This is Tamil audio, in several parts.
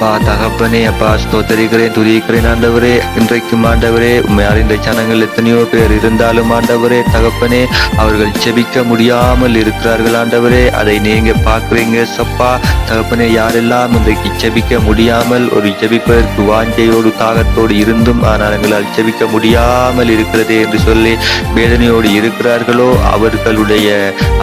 அப்பா தகப்பனே அப்பா ஸ்தோத்தரிக்கிறேன் துதிக்கிறேன் ஆண்டவரே இன்றைக்கும் ஆண்டவரே உண்மையால் இந்த ஜனங்கள் எத்தனையோ பேர் இருந்தாலும் ஆண்டவரே தகப்பனே அவர்கள் செபிக்க முடியாமல் இருக்கிறார்கள் ஆண்டவரே அதை நீங்க பார்க்குறீங்க சப்பா தகப்பனே யாரெல்லாம் இன்றைக்கு செபிக்க முடியாமல் ஒரு ஜெபிப்பதற்கு வாஞ்சையோடு தாகத்தோடு இருந்தும் ஆனால் எங்களால் செபிக்க முடியாமல் இருக்கிறதே என்று சொல்லி வேதனையோடு இருக்கிறார்களோ அவர்களுடைய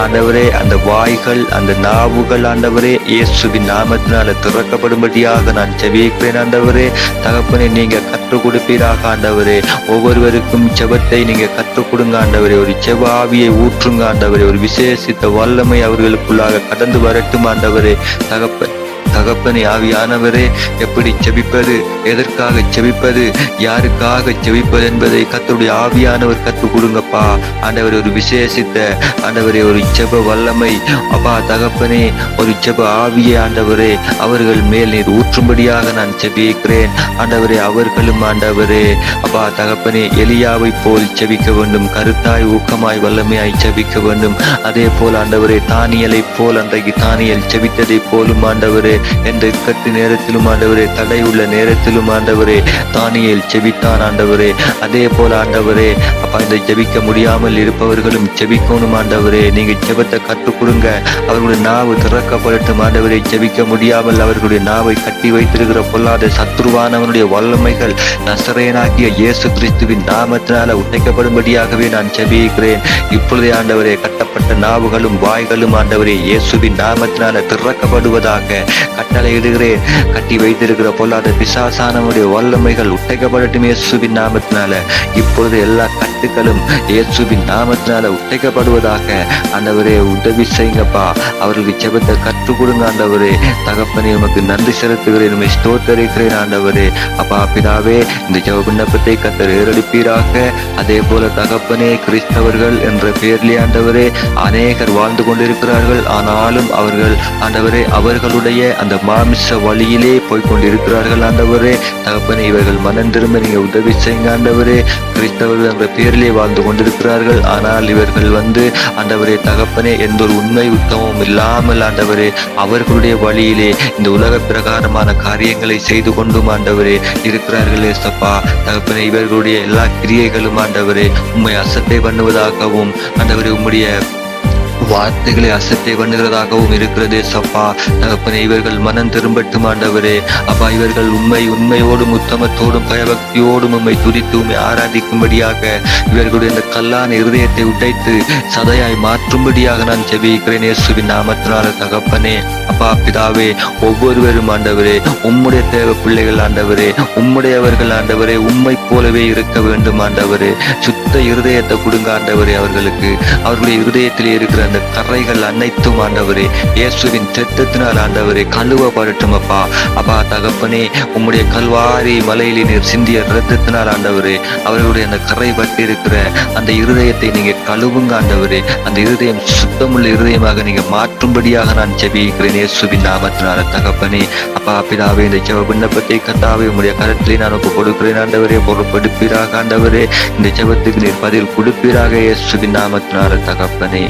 ஆண்டவரே அந்த வாய்கள் அந்த நாவுகள் ஆண்டவரே இயேசுவின் நாமத்தினால திறக்கப்படும்படியாக நான் செபிக்கிறேன் ஆண்டவரே. தகப்பனை நீங்க கற்றுக் கொடுப்பீராக ஆண்டவரே. ஒவ்வொருவருக்கும் செபத்தை நீங்க கற்றுக் கொடுங்க ஆண்டவரே. ஒரு செவ ஆவியை ஊற்றுங்க ஆண்டவரே. ஒரு விசேஷித்த வல்லமை அவர்களுக்குள்ளாக கடந்து வரட்டும் ஆண்டவரே. தகப்பன் தகப்பனை ஆவியானவரே எப்படி செபிப்பது எதற்காக செபிப்பது யாருக்காக செபிப்பது என்பதை கத்தருடைய ஆவியானவர் கற்றுக் கொடுங்கப்பா. ஆண்டவர் ஒரு விசேஷித்த ஆண்டவரே ஒரு செப வல்லமை. அப்பா தகப்பனே ஒரு செப ஆவியை ஆண்டவரே அவர்கள் மேல் நீர் ஊற்றும்படியாக நான் செபிக்கிறேன் ஆண்டவரே அவர்களும் ஆண்டவரே அப்பா தகப்பனே எலியாவை போல் செபிக்க வேண்டும். கருத்தாய் ஊக்கமாய் வல்லமையாய் செபிக்க வேண்டும். அதே போல் ஆண்டவரே தானியலை போல் அன்றைக்கு தானியல் செபித்ததை போலும் ஆண்டவரே எந்த இக்கட்டு நேரத்திலும் ஆண்டவரே தடை உள்ள நேரத்திலும் ஆண்டவரே தானியல் செபித்தான் ஆண்டவரே அதே போல ஆண்டவரே அப்பா இந்த ஜெபிக்க முடியாமல் இருப்பவர்களும் ஜெபிக்கணும் ஆண்டவரே நீங்க ஜெபத்தை கற்றுக் கொடுங்க அவர்களுடைய நாவு திறக்கப்படட்டும் ஆண்டவரை ஜெபிக்க முடியாமல் அவர்களுடைய நாவை கட்டி வைத்திருக்கிற பொல்லாத சத்ருவானவனுடைய வல்லமைகள் நசரேனாகிய இயேசு கிறிஸ்துவின் நாமத்தினால உடைக்கப்படும்படியாகவே நான் ஜெபிக்கிறேன். இப்பொழுதே ஆண்டவரே கட்டப்பட்ட நாவுகளும் வாய்களும் ஆண்டவரே இயேசுவின் நாமத்தினால திறக்கப்படுவதாக கட்டளையிடுகிறேன். கட்டி வைத்திருக்கிற பொல்லாத பிசாசானவருடைய வல்லமைகள் உடைக்கப்படட்டும் இயேசுவின் நாமத்தினால. இப்பொழுது எல்லா கட்டுகளும் இயேசுவின் நாமத்தினால உடைக்கப்படுவதாக ஆண்டவரே உதவி செய்யுங்கப்பா. அவர்களுக்கு செபத்தை கற்றுக் கொடுங்க ஆண்டவரே. தகப்பனே உமக்கு நன்றி செலுத்துகிறேன். உண்மை ஸ்தோத்தரிக்கிறேன் ஆண்டவரே. அப்பா பிதாவே இந்த ஜெப விண்ணப்பத்தை கத்தர் ஏறெடுப்பீராக. அதே போல தகப்பனே கிறிஸ்தவர்கள் என்ற பெயரிலே ஆண்டவரே அநேகர் வாழ்ந்து கொண்டிருக்கிறார்கள். ஆனாலும் அவர்கள் ஆண்டவரே அவர்களுடைய அந்த மாமிச வழியிலே போய்கொண்டிருக்கிறார்கள் ஆண்டவரே. தகப்பனே இவர்கள் மனம் திரும்ப நீங்க உதவி செய்யுங்க ஆண்டவரே. கிறிஸ்தவர்கள் என்ற பெயரிலே வாழ்ந்து கொண்டிருக்கிறார்கள். ஆனால் இவர்கள் வந்து ஆண்டவரே தகப்பனே எந்த ஒரு உண்மை உத்தமும் இல்லாமல் ஆண்டவரே அவர்களுடைய வழியிலே இந்த உலக பிரகாரமான காரியங்களை செய்து கொண்டும் ஆண்டவரே இருக்கிறார்களே சப்பா தகப்பனே இவர்களுடைய எல்லா கிரியைகளும் ஆண்டவரே உண்மை அசத்தை பண்ணுவதாகவும் ஆண்டவரே உம்முடைய வார்த்தைகளை அசட்டை பண்ணுகிறதாகவும் இருக்கிறதே சப்பா. தகப்பனே இவர்கள் மனம் திரும்பட்டும் ஆண்டவரே. அப்பா இவர்கள் உண்மை உண்மையோடும் உத்தமத்தோடும் பயபக்தியோடும் உண்மை துதித்து உண்மை ஆராதிக்கும்படியாக இவர்களுடைய இந்த கல்லான இருதயத்தை உடைத்து சதையாய் மாற்றும்படியாக நான் ஜெபிக்கிறேன் இயேசுவின் நாமத்தினால தகப்பனே. அப்பா பிதாவே ஒவ்வொருவரும் ஆண்டவரே உம்முடைய தேவ பிள்ளைகள் ஆண்டவரே உம்முடையவர்கள் ஆண்டவரே உண்மை போலவே இருக்க வேண்டும் ஆண்டவரே. சுத்த இருதயத்தை கொடுங்க ஆண்டவரே அவர்களுக்கு. அவர்களுடைய இருதயத்தில் இருக்கிற அந்த கரைகள் அனைத்தும் ஆண்டவரே இயேசுவின் திட்டத்தினால் ஆண்டவரே கழுவப்படட்டும் அப்பா. அப்பா தகப்பனே உம்முடைய கல்வாரி மலையிலே நீர் சிந்திய ரத்தத்தினால் ஆண்டவரே அவர்களுடைய அந்த கரை பட்டு இருக்கிற அந்த இருதயத்தை நீங்க கழுவுங்க ஆண்டவரே. அந்த இருதயம் சுத்தமுள்ள இருதயமாக நீங்க மாற்றும்படியாக நான் ஜெபிக்கிறேன் இயேசுவின் நாமத்தினால. தகப்பனே அப்பா பிதாவே இந்த ஜெப விண்ணப்பத்தை கத்தாவே உம்முடைய கரத்திலே நான் ஒப்பு கொடுக்கிறேன் ஆண்டவரே. பொறுப்படுப்பீராக ஆண்டவரே. இந்த ஜெபத்துக்கு நீர் பதில் கொடுப்பீராக இயேசுவின் நாமத்தினால தகப்பனே.